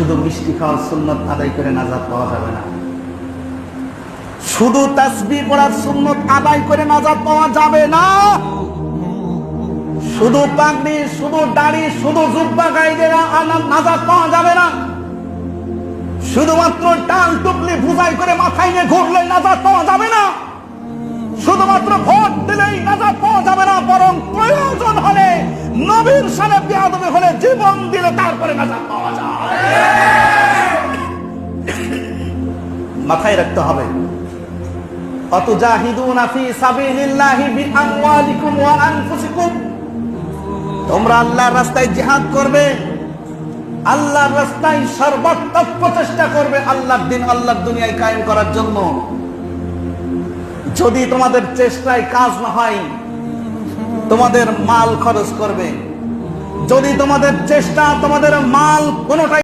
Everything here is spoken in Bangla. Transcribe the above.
শুধু মিষ্টি খাওয়ার সুন্নত আদায় করে নাজাত পাওয়া যাবে না। শুধু তাসবি পড়ার সুন্নত আদায় করে নাজাত পাওয়া যাবে না। শুধু পাগড়ি, শুধু দাড়ি, শুধু জুব্বা গাইলে নাজাত পাওয়া যাবে না। শুধুমাত্র টাল টুপলি বুঝাই করে মাথায় নিয়ে ঘুরলে নাজাত পাওয়া যাবে না। শুধুমাত্র ভোট দিলেই নাজাত পাওয়া যাবে না, বরং প্রয়োজন হলে নবীর সামনে বিয়াদবে হলে জীবন দিলে তারপরে নাজাত পাওয়া যায়। মাথায় রাখতে হবে। তোমরা আল্লাহর রাস্তায় জিহাদ করবে। আল্লাহর রাস্তায় সর্বাত্মক প্রচেষ্টা করবে আল্লাহর দিন আল্লাহর দুনিয়ায় কায়েম করার জন্য। যদি তোমাদের চেষ্টায় কাজ না হয়, তোমাদের মাল খরচ করবে। যদি তোমাদের চেষ্টা, তোমাদের মাল কোনোটাই